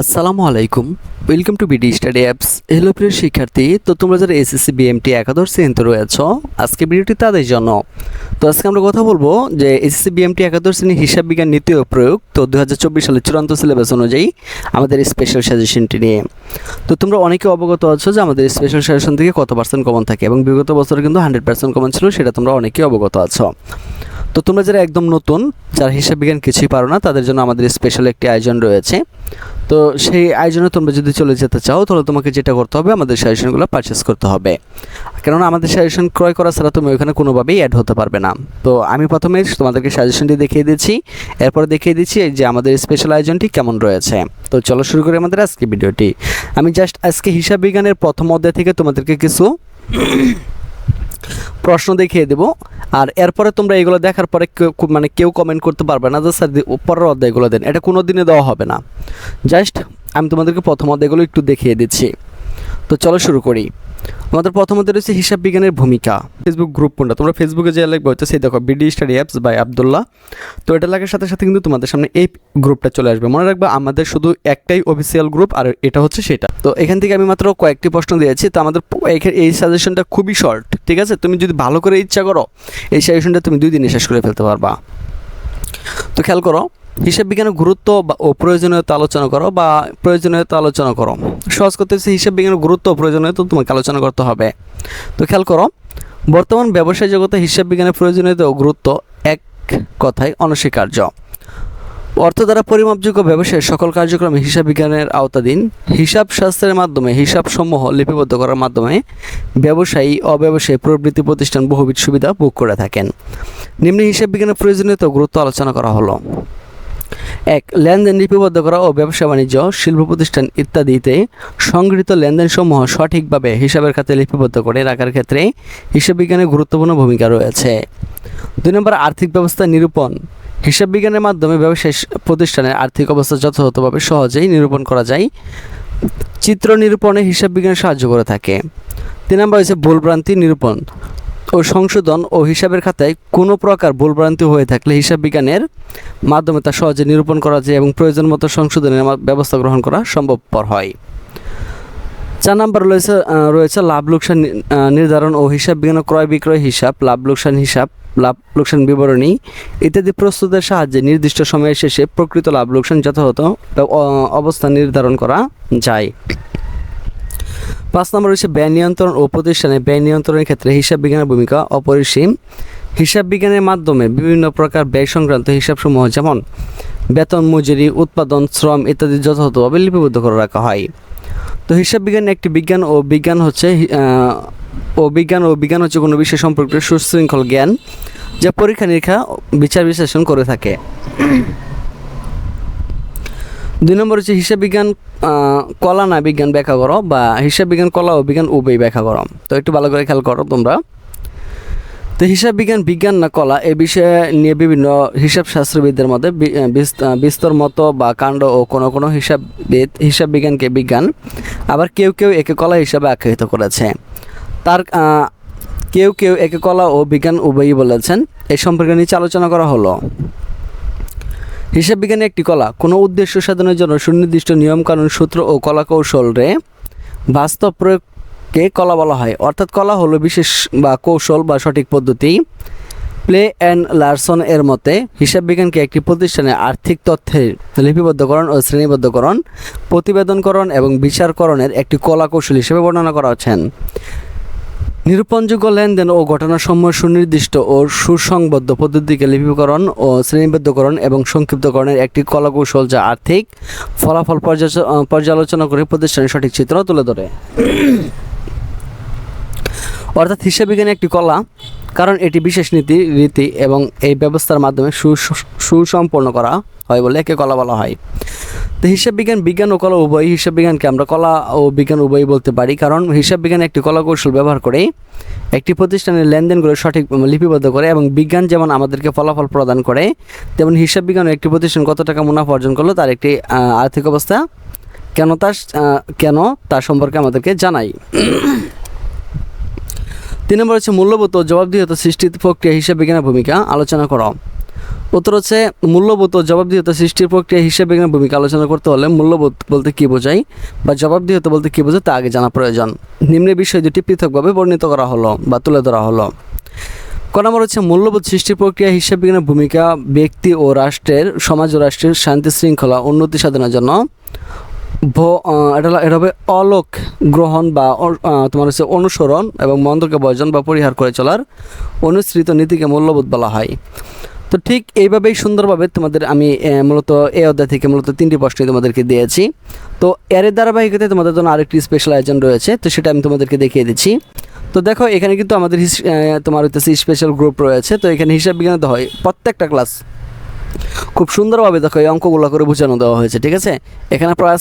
আসসালামু আলাইকুম। Welcome to BD study apps hello প্রিয় শিক্ষার্থী। তো তোমরা যারা এসএসসি বিএমটি একাদশ শ্রেণীতে রয়েছ, আজকে ভিডিওটি তাদের জন্য। তো আজকে আমরা কথা বলব যে এসএসসি বিএমটি একাদশ শ্রেণি হিসাব বিজ্ঞান নীতি ও প্রয়োগ, তো দু সালের চূড়ান্ত সিলেবাস অনুযায়ী আমাদের স্পেশাল সাজেশনটি নিয়ে। তো তোমরা অনেকে অবগত আছো যে আমাদের স্পেশাল সাজেশন থেকে কত পার্সেন্ট কমন থাকে এবং বিগত বছরে কিন্তু হান্ড্রেড পার্সেন্ট কমন ছিল, সেটা তোমরা অনেকেই অবগত আছো। তো তোমরা যারা একদম নতুন, যারা হিসাব বিজ্ঞান কিছুই পারো না, তাদের জন্য আমাদের স্পেশাল একটি আয়োজন রয়েছে। তো সেই আয়োজনে তোমরা যদি চলে যেতে চাও, তাহলে তোমাকে যেটা করতে হবে, আমাদের সাজেশনগুলো পারচেস করতে হবে। কেননা আমাদের সাজেশন ক্রয় করা ছাড়া তুমি ওইখানে কোনোভাবেই অ্যাড হতে পারবে না। তো আমি প্রথমে তোমাদেরকে সাজেশনটি দেখিয়ে দিচ্ছি, এরপর দেখিয়ে দিচ্ছি যে আমাদের স্পেশাল আয়োজনটি কেমন রয়েছে। তো চলো শুরু করি আমাদের আজকে ভিডিওটি। আমি জাস্ট আজকে হিসাব বিজ্ঞানের প্রথম অধ্যায় থেকে তোমাদেরকে কিছু প্রশ্ন দেখিয়ে দেবো। আর এরপরে তোমরা এগুলো দেখার পরে মানে কেউ কমেন্ট করতে পারবে না যে, স্যার পরের অধ্যায়গুলো দেন। এটা কোনো দিনে দেওয়া হবে না। জাস্ট আমি তোমাদেরকে প্রথম অধ্যায়গুলো একটু দেখিয়ে দিচ্ছি। তো চলো শুরু করি। আমাদের প্রথমত রয়েছে হিসাব বিজ্ঞানের ভূমিকা। ফেসবুক গ্রুপ কোনটা? তোমরা ফেসবুকে যে লিখবে হচ্ছে সেই দেখো BD study apps by Abdullah তো এটা লাগার সাথে সাথে কিন্তু তোমাদের সামনে এই গ্রুপটা চলে আসবে। মনে রাখবে, আমাদের শুধু একটাই অফিসিয়াল গ্রুপ আর এটা হচ্ছে সেটা। তো এখান থেকে আমি মাত্র কয়েকটি প্রশ্ন দিয়েছি। তো আমাদের এই সাজেশনটা খুবই শর্ট ঠিক আছে? তুমি যদি ভালো করে ইচ্ছা করো, এই সাজেশনটা তুমি দুই দিনে শেষ করে ফেলতে পারবা। তো খেয়াল করো, হিসাব বিজ্ঞানের গুরুত্ব ও প্রয়োজনীয়তা আলোচনা করো বা প্রয়োজনীয়তা আলোচনা করো। সহজ করতে হচ্ছে হিসাব বিজ্ঞানের গুরুত্ব ও প্রয়োজনীয়তা তোমাকে আলোচনা করতে হবে। তো খেয়াল করো, বর্তমান ব্যবসায় জগতে হিসাব বিজ্ঞানের প্রয়োজনীয়তা ও গুরুত্ব এক কথায় অনস্বীকার্য। অর্থ দ্বারা পরিমাপযোগ্য ব্যবসায়ের সকল কার্যক্রম হিসাব বিজ্ঞানের আওতাধীন। হিসাব শাস্ত্রের মাধ্যমে, হিসাব সমূহ লিপিবদ্ধ করার মাধ্যমে ব্যবসায়ী অব্যবসায়ী প্রবৃত্তি প্রতিষ্ঠান বহুবিধ সুবিধা ভোগ করে থাকেন। নিম্ন হিসাব বিজ্ঞানের প্রয়োজনীয়তা গুরুত্ব আলোচনা করা হলো। এক, লেনদেন লিপিবদ্ধ করা ও ব্যবসা বাণিজ্য, শিল্প প্রতিষ্ঠান ইত্যাদিতে সংগৃহীত লেনদেনসমূহ সঠিকভাবে হিসাবের খাতে লিপিবদ্ধ করে রাখার ক্ষেত্রে হিসাব বিজ্ঞানের গুরুত্বপূর্ণ ভূমিকা রয়েছে। দুই নম্বর, আর্থিক ব্যবস্থা নিরূপণ। হিসাব বিজ্ঞানের মাধ্যমে ব্যবসায়ী প্রতিষ্ঠানের আর্থিক অবস্থা যথাযথভাবে সহজেই নিরূপণ করা যায়। চিত্র নিরূপণে হিসাব বিজ্ঞান সাহায্য করে থাকে। তিন নম্বর হচ্ছে ভুলভ্রান্তি নিরূপণ ও সংশোধন ও হিসাবের খাতায় কোনো প্রকার ভুলভ্রান্তি হয়ে থাকলে হিসাব বিজ্ঞানের মাধ্যমে তা সহজে নিরূপণ করা যায় এবং প্রয়োজন মতো সংশোধনের ব্যবস্থা গ্রহণ করা সম্ভবপর হয়। চার নাম্বার রয়েছে রয়েছে লাভ লোকসান নির্ধারণ ও হিসাব বিজ্ঞান ক্রয় বিক্রয় হিসাব। লাভ লোকসান হিসাব লাভ, লোকসান বিবরণী ইত্যাদি প্রস্তুতের সাহায্যে নির্দিষ্ট সময়ের শেষে প্রকৃত লাভ, লোকসান যথাযথ অবস্থা নির্ধারণ করা যায়। পাঁচ নম্বর রয়েছে ব্যয় নিয়ন্ত্রণ ও প্রতিষ্ঠানে ব্যয় নিয়ন্ত্রণের ক্ষেত্রে হিসাব বিজ্ঞানের ভূমিকা অপরিসীম। হিসাব বিজ্ঞানের মাধ্যমে বিভিন্ন প্রকার ব্যয় সংক্রান্ত হিসাবসমূহ যেমন বেতন, মজুরি, উৎপাদন, শ্রম ইত্যাদি যথাযথভাবে লিপিবদ্ধ করে রাখা হয়। তো হিসাব বিজ্ঞান একটি বিজ্ঞান ও বিজ্ঞান হচ্ছে আহ, ও বিজ্ঞান হচ্ছে কোনো বিষয় সম্পর্কে সুশৃঙ্খল জ্ঞান যা পরীক্ষা নিরীক্ষা বিচার বিশ্লেষণ করে থাকে। দুই নম্বর হচ্ছে হিসাব বিজ্ঞান কলা না বিজ্ঞান ব্যাখ্যা করো বা হিসাব বিজ্ঞান কলা ও বিজ্ঞান উভয় ব্যাখ্যা করো। তো একটু ভালো করে খেয়াল করো তোমরা। তো হিসাব বিজ্ঞান বিজ্ঞান না কলা এ বিষয়ে নিয়ে বিভিন্ন হিসাব শাস্ত্রবিদদের মধ্যে বিস্তর মতো বা কাণ্ড ও কোনো কোনো হিসাববিদ হিসাব বিজ্ঞানকে বিজ্ঞান আবার কেউ কেউ একে কলা হিসাবে আখ্যায়িত করেছে। তার কেউ কেউ একে কলা ও বিজ্ঞান উভয়ই বলেছেন। এই সম্পর্কে নিচে আলোচনা করা হলো। হিসাব বিজ্ঞান একটি কলা। কোনো উদ্দেশ্য সাধনের জন্য সুনির্দিষ্ট নিয়মকানুন, সূত্র ও কলা কৌশলে বাস্তব প্রয়োগকে কলা বলা হয়। অর্থাৎ কলা হলো বিশেষ বা কৌশল বা সঠিক পদ্ধতি। প্লে অ্যান্ড লার্সন এর মতে, হিসাব বিজ্ঞানকে একটি প্রতিষ্ঠানে আর্থিক তথ্যের লিপিবদ্ধকরণ ও শ্রেণীবদ্ধকরণ, প্রতিবেদনকরণ এবং বিচারকরণের একটি কলা কৌশল হিসেবে বর্ণনা করা হচ্ছেন। নিরূপণযোগ্য লেনদেন ও ঘটনাসমূহ সুনির্দিষ্ট ও সুসংবদ্ধ পদ্ধতিকে লিপিকরণ ও শ্রেণীবদ্ধকরণ এবং সংক্ষিপ্তকরণের একটি কলাকৌশল যা আর্থিক ফলাফল পর্যালোচনা করে প্রতিষ্ঠানের সঠিক চিত্র তুলে ধরে। অর্থাৎ হিসাব বিজ্ঞান একটি কলা, কারণ এটি বিশেষ নীতি, রীতি এবং এই ব্যবস্থার মাধ্যমে সুসম্পন্ন করা। হয় বলে একে কলা বলা হয়। তো হিসাব বিজ্ঞান বিজ্ঞান ও কলা উভয়, হিসাব বিজ্ঞানকে আমরা কলা ও বিজ্ঞান উভয় বলতে পারি। কারণ হিসাব বিজ্ঞান একটি কলা কৌশল ব্যবহার করে একটি প্রতিষ্ঠানের লেনদেনগুলো সঠিক লিপিবদ্ধ করে এবং বিজ্ঞান যেমন আমাদেরকে ফলাফল প্রদান করে, তেমন হিসাব বিজ্ঞান একটি প্রতিষ্ঠান কত টাকা মুনাফা অর্জন করল তার একটি আর্থিক অবস্থা কেন তার কেন তার সম্পর্কে আমাদেরকে জানাই। তিন নম্বর হচ্ছে মূল্যবোধ ও জবাবদিহিত সৃষ্টি প্রক্রিয়া হিসাব বিজ্ঞানের ভূমিকা। আলোচনা করো। উত্তর হচ্ছে মূল্যবোধ ও জবাবদিহিতা সৃষ্টির প্রক্রিয়া হিসেবে বিজ্ঞানের ভূমিকা আলোচনা করতে হলে মূল্যবোধ বলতে কী বোঝায় বা জবাবদিহিতা বলতে কী বোঝায় তা আগে জানা প্রয়োজন। নিম্নে বিষয় দুটি পৃথকভাবে বর্ণিত করা হলো বা তুলে ধরা হলো। ক নম্বর হচ্ছে মূল্যবোধ সৃষ্টির প্রক্রিয়া হিসেব বিজ্ঞানের ভূমিকা ব্যক্তি ও রাষ্ট্রের, সমাজ ও রাষ্ট্রের শান্তি শৃঙ্খলা, উন্নতি সাধনের জন্য। ভ- এটা হবে অলোক গ্রহণ বা তোমার হচ্ছে অনুসরণ এবং মন্দকে বর্জন বা পরিহার করে চলার অনুসৃত নীতিকে মূল্যবোধ বলা হয়। তো ঠিক এইভাবেই সুন্দরভাবে তোমাদের আমি মূলত এই অধ্যায় থেকে মূলত তিনটি প্রশ্ন তোমাদেরকে দিয়েছি। তো এর ধারাবাহিকতায় তোমাদের জন্য আরেকটি স্পেশাল আয়োজন রয়েছে, তো সেটা আমি তোমাদেরকে দেখিয়ে দিচ্ছি। তো দেখো, এখানে কিন্তু আমাদের তোমার হচ্ছে স্পেশাল গ্রুপ রয়েছে, তো এখানে হিসাব বিজ্ঞানে হয়। প্রত্যেকটা ক্লাস খুব সুন্দরভাবে দেখো এই অঙ্কগুলো করে বোঝানো দেওয়া হয়েছে, ঠিক আছে? এখানে প্রায়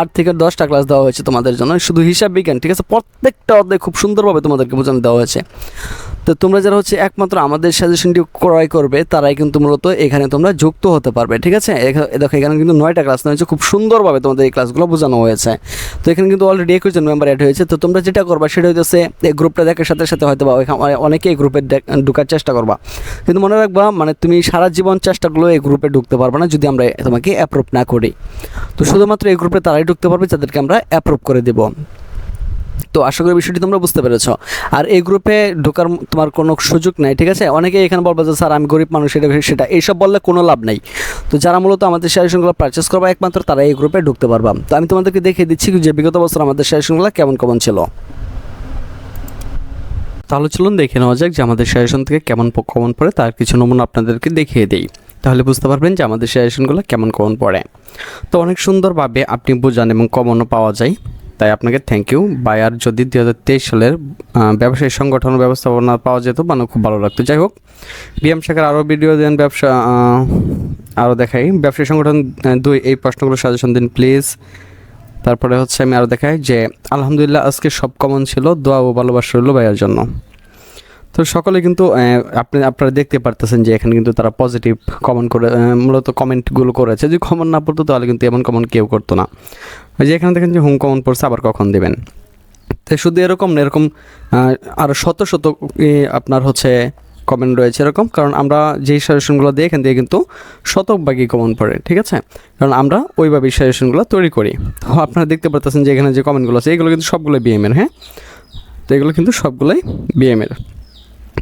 আট থেকে দশটা ক্লাস দেওয়া হয়েছে তোমাদের জন্য, শুধু হিসাব বিজ্ঞান, ঠিক আছে? প্রত্যেকটা অধ্যায় খুব সুন্দরভাবে তোমাদেরকে বোঝানো দেওয়া হয়েছে। তো তোমরা যারা হচ্ছে একমাত্র আমাদের সাজেশনটি ক্রয় করবে, তারাই কিন্তু মূলত এখানে তোমরা যুক্ত হতে পারবে, ঠিক আছে? দেখো, এখানে কিন্তু নয়টা ক্লাস হয়েছে খুব সুন্দরভাবে তোমাদের এই ক্লাসগুলো বোঝানো হয়েছে। তো এখানে কিন্তু অলরেডি একুশ জন মেম্বার অ্যাড হয়েছে, তো তোমরা যেটা করবা, সেটা হচ্ছে এই গ্রুপটা দেখার সাথে সাথে হয়তো বা অনেকে এই গ্রুপে ঢুকার চেষ্টা করবা। কিন্তু মনে রাখবা মানে তুমি সারা জীবন চেষ্টাগুলো এই গ্রুপে ঢুকতে পারবে না, যদি আমরা তোমাকে অ্যাপ্রুভ না করি। তো শুধুমাত্র এই গ্রুপে তারাই ঢুকতে পারবে, যাদেরকে আমরা অ্যাপ্রুভ করে দেব। তো আশা করি বিষয়টি তোমরা বুঝতে পেরেছ। আর এই গ্রুপে ঢোকার তোমার কোনো সুযোগ নাই, ঠিক আছে? অনেকে এখানে বলবে যে, স্যার, আমি গরিব মানুষ, এটা সেটা। এইসব বললে কোনো লাভ নেই। তো যারা মূলত আমাদের সাজেশনগুলো পারচেস করবা একমাত্র, তারা এই গ্রুপে ঢুকতে পারবা। তো আমি তোমাদেরকে দেখিয়ে দিচ্ছি যে, বিগত বছর আমাদের সাজেশনগুলো কেমন কেমন ছিল। তাহলে চলুন দেখে নেওয়া যাক যে, আমাদের সাজেশন থেকে কেমন কমন পড়ে। তার কিছু নমুনা আপনাদেরকে দেখিয়ে দিই। তাহলে বুঝতে পারবেন যে, আমাদের সাজেশনগুলো কেমন কমন পড়ে। তো অনেক সুন্দরভাবে আপনি বোঝান এবং কমনও পাওয়া যায়। তাই আপনাকে থ্যাংক ইউ বায়ার যদি দুই হাজার তেইশ সালের ব্যবসায়ী সংগঠন ব্যবস্থাপনা পাওয়া যেত মানে খুব ভালো লাগতো। যাই হোক, বিএম শাখার আরও ভিডিও দেন, ব্যবসা আরও দেখাই। ব্যবসায়ী সংগঠন দুই, এই প্রশ্নগুলো সাজেশন দিন প্লিজ তারপরে হচ্ছে আমি আরও দেখাই যে, আলহামদুলিল্লাহ আজকে সব কমন ছিল, দোয়া ও ভালোবাসা রইল ভাইয়ার জন্য। তো সকলে কিন্তু আপনি, আপনারা দেখতে পারতেছেন যে এখানে কিন্তু তারা পজিটিভ কমেন্ট করে মূলত কমেন্টগুলো করেছে। যদি কমন না পড়তো, তাহলে কিন্তু এমন কমন কেউ করতো না। ওই যে এখানে দেখেন যে হোম কমন পড়ছে, আবার কখন দেবেন? তো শুধু এরকম না, এরকম আরও শত শত আপনার হচ্ছে কমেন্ট রয়েছে এরকম, কারণ আমরা যেই সাজেশনগুলো দিই এখান থেকে কিন্তু শতভাগই কমন পড়ে, ঠিক আছে? কারণ আমরা ওইভাবেই সাজেশনগুলো তৈরি করি। তো আপনারা দেখতে পারতেছেন যে এখানে যে কমেন্টগুলো আছে, এগুলো কিন্তু সবগুলো বিএমের হ্যাঁ? তো এগুলো কিন্তু সবগুলোই বিএমের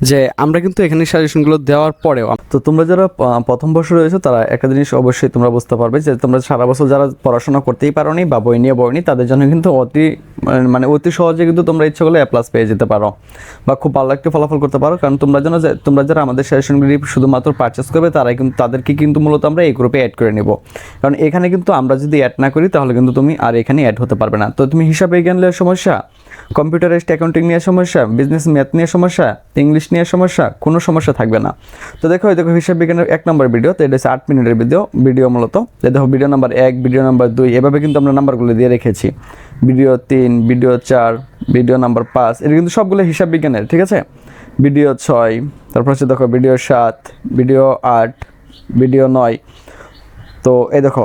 যে আমরা কিন্তু এখানে সাজেশনগুলো দেওয়ার পরেও তো তোমরা যারা প্রথম বর্ষ রয়েছে, তারা একটা জিনিস অবশ্যই তোমরা বুঝতে পারবে যে তোমরা সারা বছর যারা পড়াশোনা করতেই পারোনি বা বই নিয়ে বইনি তাদের জন্য কিন্তু অতি, মানে- মানে অতি সহজে কিন্তু তোমরা ইচ্ছে করলে প্লাস পেয়ে যেতে পারো। বা খুব ভালো একটা ফলাফল করতে পারো। কারণ তোমরা যেন তোমরা যারা আমাদের সাজেশনগুলি শুধুমাত্র পারচেস করবে, তারাই কিন্তু, তাদেরকে কিন্তু মূলত আমরা এই গ্রুপে অ্যাড করে নেব। কারণ এখানে কিন্তু আমরা যদি অ্যাড না করি, তাহলে কিন্তু তুমি আর এখানে অ্যাড হতে পারবে না। তো তুমি হিসাবে বিজ্ঞান নিয়ে সমস্যা কম্পিউটারাইজড অ্যাকাউন্টিং নিয়ে সমস্যা বিজনেস ম্যাথ নিয়ে সমস্যা ইংলিশ নিয়ে সমস্যা, কোনো সমস্যা থাকবে না। তো দেখো দেখো হিসাব বিজ্ঞানের এক নম্বর ভিডিও তো এটা হচ্ছে আট মিনিটের ভিডিও ভিডিও মূলত। দেখো ভিডিও নাম্বার এক ভিডিও নাম্বার দুই, এভাবে কিন্তু আমরা নাম্বারগুলো দিয়ে রেখেছি। ভিডিও তিন ভিডিও চার ভিডিও নাম্বার পাঁচ, এটা কিন্তু সবগুলো হিসাব বিজ্ঞানের, ঠিক আছে? ভিডিও ছয়, তারপর হচ্ছে দেখো ভিডিও সাত ভিডিও আট ভিডিও নয়। তো এই দেখো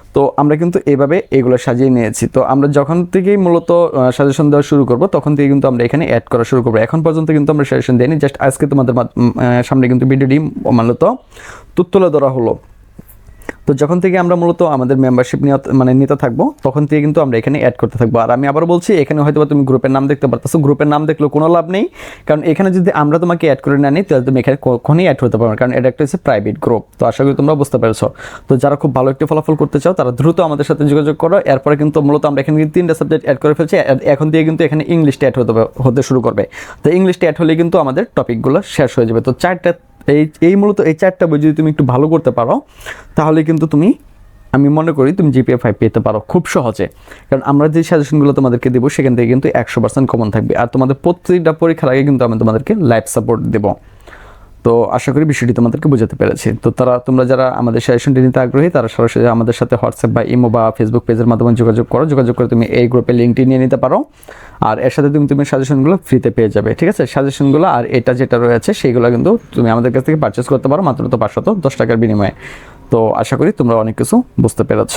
তো আমরা কিন্তু এইভাবে এগুলো সাজিয়ে নিয়েছি। তো আমরা যখন থেকেই মূলত সাজেশন দেওয়া শুরু করব, তখন থেকে কিন্তু আমরা এখানে অ্যাড করা শুরু করব। এখন পর্যন্ত কিন্তু আমরা সাজেশন দিইনি জাস্ট আজকে তোমাদের সামনে কিন্তু ভিডিওটি মূলত তুলে ধরা হলো। তো যখন থেকে আমরা মূলত আমাদের মেম্বারশিপ নিয়ে মানে নিতে থাকব, তখন থেকে কিন্তু আমরা এখানে অ্যাড করতে থাকব। আর আমি আবার বলছি, এখানে হয়তো তুমি গ্রুপের নাম দেখতে পারতেছো। গ্রুপের নাম দেখলেও কোনো লাভ নেই। কারণ এখানে যদি আমরা তোমাকে অ্যাড করে না নিই, তাহলে তুমি এখানে কখনই অ্যাড হতে পারবে কারণ এটা একটা হচ্ছে প্রাইভেট গ্রুপ তো আশা করি তোমরা বুঝতে পেরেছ। তো যারা খুব ভালো একটি ফলাফল করতে চাও, তারা দ্রুত আমাদের সাথে যোগাযোগ করো। এরপরে কিন্তু মূলত আমরা এখানে তিনটা সাবজেক্ট অ্যাড করে ফেলছি। এখন দিয়ে কিন্তু এখানে ইংলিশটা অ্যাড হতে হতে শুরু করবে। তো ইংলিশটা অ্যাড হলে কিন্তু আমাদের টপিকগুলো শেষ হয়ে যাবে। তো চারটা এই এই মূলত এই চারটা বই যদি তুমি একটু ভালো করতে পারো, তাহলে কিন্তু তুমি, আমি মনে করি তুমি জিপিএ ফাইভ পেতে পারো খুব সহজে। কারণ আমরা যে সাজেশনগুলো তোমাদেরকে দেবো, সেখান থেকে কিন্তু একশো পার্সেন্ট কমন থাকবে। আর তোমাদের প্রত্যেকটা পরীক্ষার আগে কিন্তু আমি তোমাদেরকে লাইফ সাপোর্ট দেবো। তো আশা করি বিষয়টি তোমাদেরকে বোঝাতে পেরেছি। তো তারা, তোমরা যারা আমাদের সাজেশনটি নিতে আগ্রহী, তারা সরাসরি আমাদের সাথে হোয়াটসঅ্যাপ বা ইমো বা ফেসবুক পেজের মাধ্যমে যোগাযোগ করো। যোগাযোগ করে তুমি এই গ্রুপে লিঙ্কটি নিয়ে নিতে পারো। আর এর সাথে তুমি তুমি সাজেশনগুলো ফ্রিতে পেয়ে যাবে, ঠিক আছে? সাজেশনগুলো আর এটা যেটা রয়েছে, সেইগুলো কিন্তু তুমি আমাদের কাছ থেকে পারচেস করতে পারো, মাত্র তো পাঁচশত দশ টাকার বিনিময়ে। তো আশা করি তোমরা অনেক কিছু বুঝতে পেরেছ।